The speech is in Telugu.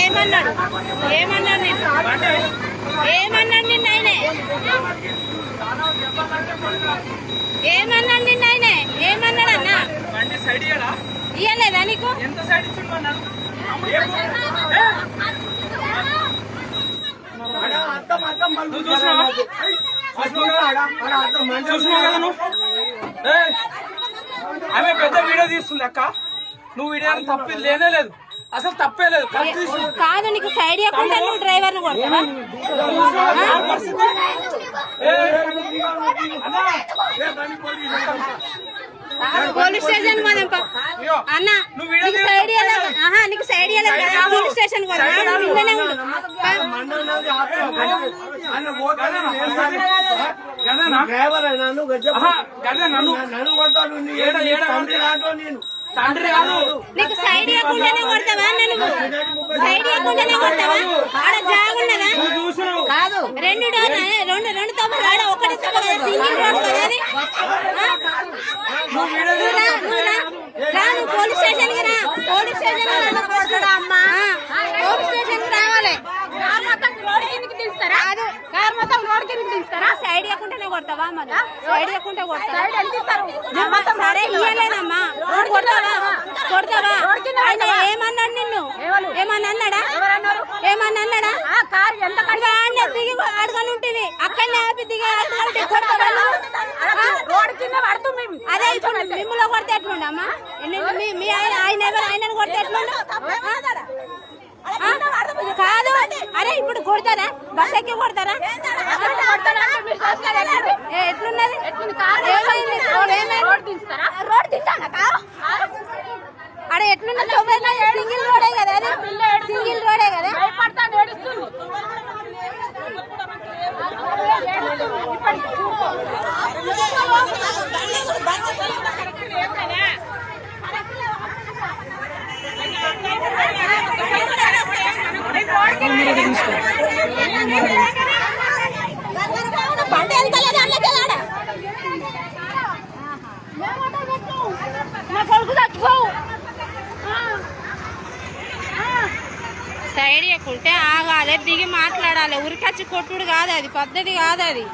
ఏమన్నాడు ఏమన్నాడు నిన్ను ఏమన్నాడు నిన్న ఆయనే ఏమన్నాడు నిన్న ఆయనే ఏమన్నాడు అన్న ఇయ్యలేదా నీకు ఎంత సైడ్ ఇచ్చిండు చూసినావా కదా నువ్వు ఆమె పెద్ద వీడియో తీస్తుంది అక్క నువ్వు వీడియో తప్పి లేనే లేదు అసలు తప్పే లేదు కాదు నీకు సైడ్ ఇవ్వకుండా నువ్వు డ్రైవర్ పోలీస్ స్టేషన్ అన్న నువ్వు వీడియో నీకు సైడ్ ఆహా నీకు సైడ్ పోలీస్ స్టేషన్ పోదాం తండ్రి కాదు. నీకు సైడ్ ఇవ్వకుండానే కొడతావా నువ్వు? సైడ్ ఇవ్వకుండానే కొడతావా? ఆడ జాగున్నదా? కాదు. రెండు రెండు రెండు తప్పులు ఆడ ఒకటి తప్పు కదా సింగిల్ రోడ్ కదా నువ్వు పోలీస్ స్టేషన్కి రా. పోలీస్ స్టేషన్కి రా. ఆ, పోలీస్ స్టేషన్కి రావాలి కాదు కార్ మొత్తం తీస్తారా సైడ్ ఇవ్వకుండానే కొడతావా మళ్ళా సైడ్ ఇవ్వకుంటే కొడతావా? సరే ఇయ్యలేదమ్మా. కొడతావా? కొడతావా? ఆయన ఏమన్నాడు నిన్ను? ఏమన్నా అన్నాడా? ఏమన్నా అన్నాడా? కారు ఎంత ఇదిగో ఆడనే దిగి అడగని ఉంటివి. అక్కడనే ఆపి దిగి అడగని అదే ఇప్పుడు మిమ్మల్ని కొడితే ఎట్లుండమ్మా మీ ఆయన ఆయన ఎవరు ఆయనను కొడితే ఎట్లుండు ఇప్పుడు కొడతారా? బస్ ఎక్కి కొడతారా? ఎట్లున్నది? అక్కడ ఎట్లున్నది? సింగిల్ రోడే కదా సింగిల్ రోడే కదా? భయపడతాను సైడ్ ఎక్కుంటే ఆగాలి దిగి మాట్లాడాలి. ఉరికచ్చి కొట్టుడు కాదు అది పద్ధతి కాదు అది.